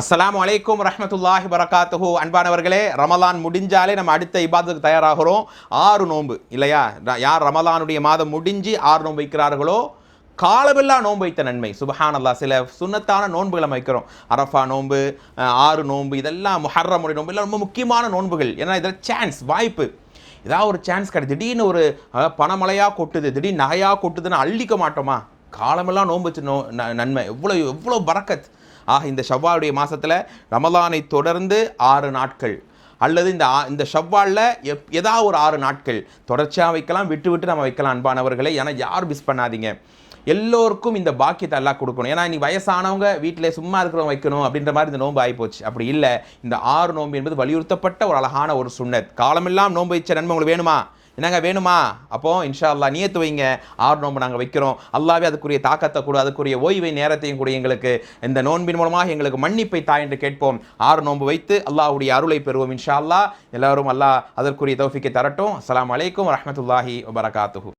அஸ்லாம் அலைக்கும் ரஹமத்துல்லாஹி வரகாத்துஹூ. அன்பானவர்களே ரமலான் முடிஞ்சாலே நம்ம அடுத்த இபாதத்துக்கு தயாராகிறோம். ஆறு நோன்பு இல்லையா? யார் ரமலானுடைய மாதம் முடிஞ்சு ஆறு நோன்பு வைக்கிறார்களோ காலமெல்லாம் நோன்பு வைத்த நன்மை. சுபஹானல்லாஹ் சில சுன்னத்தான நோன்புகளை நம்ம வைக்கிறோம். அரஃபா நோன்பு ஆறு நோன்பு இதெல்லாம் முஹர்ரமுடைய நோன்பு எல்லாம் ரொம்ப முக்கியமான நோன்புகள். ஏன்னா இதில் சான்ஸ் வாய்ப்பு. ஏதாவது ஒரு சான்ஸ் கிடையாது திடீர்னு ஒரு பணமலையாக பணமழையாக கொட்டுது திடீர்னு நகையாக கொட்டுதுன்னு அள்ளிக்க மாட்டோமா? காலமெல்லாம் நோன்பு வச்சு நோ ந- நன்மை. எவ்வளோ எவ்வளோ பரக்கத் ஆக இந்த ஷவ்வாலுடைய மாதத்தில் ரமலானை தொடர்ந்து ஆறு நாட்கள். அல்லது இந்த இந்த ஷவ்வாலில் எப் ஏதாவது ஒரு ஆறு நாட்கள். தொடர்ச்சியாக வைக்கலாம் விட்டு விட்டு நம்ம வைக்கலாம் அன்பானவர்களை. ஏன்னா யாரும் மிஸ் பண்ணாதீங்க. எல்லோருக்கும் இந்த பாக்கியத்தை எல்லாம் கொடுக்கணும். ஏன்னா நீ வயசானவங்க வீட்டில் சும்மா இருக்கிறவங்க வைக்கணும் அப்படின்ற மாதிரி இந்த நோன்பு ஆகிப்போச்சு அப்படி இல்லை. இந்த ஆறு நோன்பு என்பது வலியுறுத்தப்பட்ட ஒரு அழகான ஒரு சுண்ணத். காலமெல்லாம் நோன்பு வச்ச நன்மை உங்களுக்கு வேணுமா? என்னங்க வேணுமா? அப்போ இன்ஷா அல்லாஹ் நியத்து வைங்க. ஆறு நோன்பு நாங்கள் வைக்கிறோம். அல்லாவே அதுக்குரிய தாக்கத்தை கூட அதுக்குரிய ஓய்வை நேரத்தையும் கூட எங்களுக்கு. இந்த நோன்பின் மூலமாக எங்களுக்கு மன்னிப்பை தா என்று கேட்போம். ஆறு நோன்பு வைத்து அல்லாஹ்வுடைய அருளை பெறுவோம் இன்ஷா அல்லா எல்லாரும் அல்லாஹ் அதற்குரிய தௌஃபிக்கை தரட்டும். அஸ்லாம் அலைக்கும் வரமத்துல்லாஹி வபரகாத்துஹு.